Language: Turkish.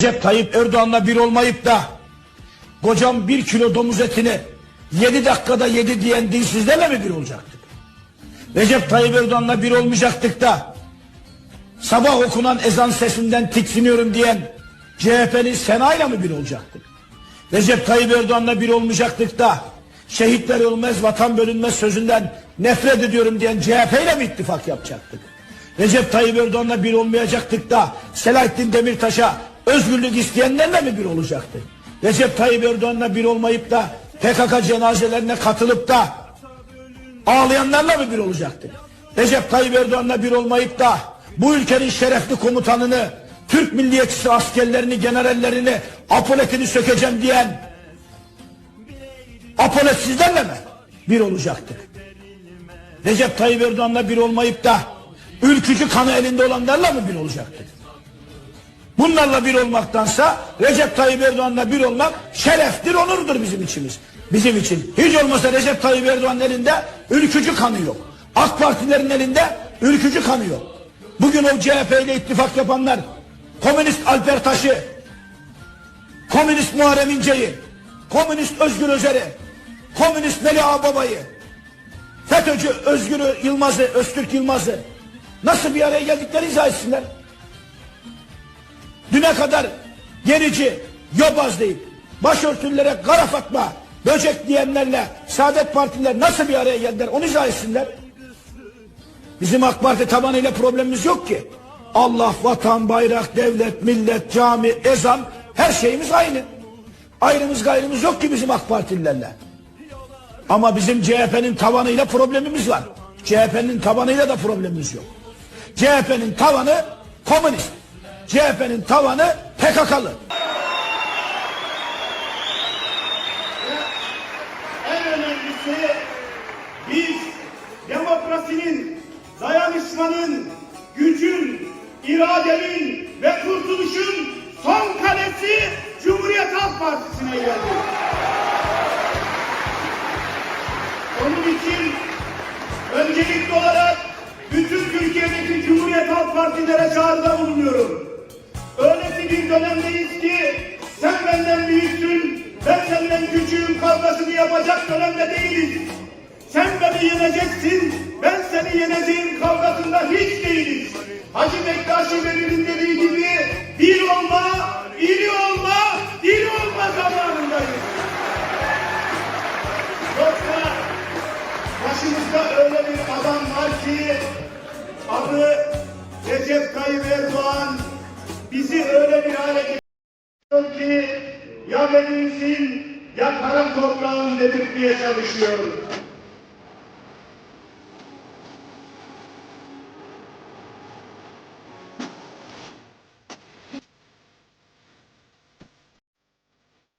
Recep Tayyip Erdoğan'la bir olmayıp da kocam bir kilo domuz etini yedi dakikada yedi diyen dinsizlerle mi bir olacaktık? Recep Tayyip Erdoğan'la bir olmayacaktık da sabah okunan ezan sesinden tiksiniyorum diyen CHP'nin Sena'yla mı bir olacaktık? Recep Tayyip Erdoğan'la bir olmayacaktık da şehitler ölmez vatan bölünmez sözünden nefret ediyorum diyen CHP'yle mi ittifak yapacaktık? Recep Tayyip Erdoğan'la bir olmayacaktık da Selahattin Demirtaş'a özgürlük isteyenlerle mi bir olacaktık? Recep Tayyip Erdoğan'la bir olmayıp da PKK cenazelerine katılıp da ağlayanlarla mı bir olacaktık? Recep Tayyip Erdoğan'la bir olmayıp da bu ülkenin şerefli komutanını, Türk milliyetçisi askerlerini, generallerini, apoletini sökeceğim diyen apoletsizlerle mi bir olacaktık? Recep Tayyip Erdoğan'la bir olmayıp da ülkücü kanı elinde olanlarla mı bir olacaktık? Bunlarla bir olmaktansa Recep Tayyip Erdoğan'la bir olmak şereftir, onurdur bizim içimiz. Bizim için. Hiç olmasa Recep Tayyip Erdoğan'ın elinde ülkücü kanı yok. AK Partilerin elinde ülkücü kanı yok. Bugün o CHP ile ittifak yapanlar, Komünist Alper Taş'ı, Komünist Muharrem İnce'yi, Komünist Özgür Özel'i, Komünist Melih Ağbaba'yı, FETÖ'cü Özgür Yılmaz'ı, Öztürk Yılmaz'ı nasıl bir araya geldikleri izah etsinler. Düne kadar gerici, yobaz deyip başörtülere kara fatma, böcek diyenlerle Saadet Partiler nasıl bir araya geldiler onu izah etsinler. Bizim AK Parti tabanıyla problemimiz yok ki. Allah, vatan, bayrak, devlet, millet, cami, ezan her şeyimiz aynı. Ayrımız gayrımız yok ki bizim AK Partililerle. Ama bizim CHP'nin tavanıyla problemimiz var. CHP'nin tavanıyla da problemimiz yok. CHP'nin tavanı komünist. CHP'nin tavanı PKK'lı. En önemlisi biz demokrasinin, dayanışmanın, gücün, iradenin ve kurtuluşun son kalesi Cumhuriyet Halk Partisi'ne geldik. Onun için öncelikli olarak bütün Türkiye'deki Cumhuriyet Halk Partilere çağrıda bulunuyorum. Dönemdeyiz ki sen benden büyüksün, ben senden küçüğüm kavgasını yapacak dönemde değiliz. Sen beni yeneceksin, ben seni yeneceğim kavgasında hiç değiliz. Hacı Bektaşi Veli'nin bizi öyle bir hale getiriyor ki ya benimsin ya karam toprağın dedirtmeye çalışıyor.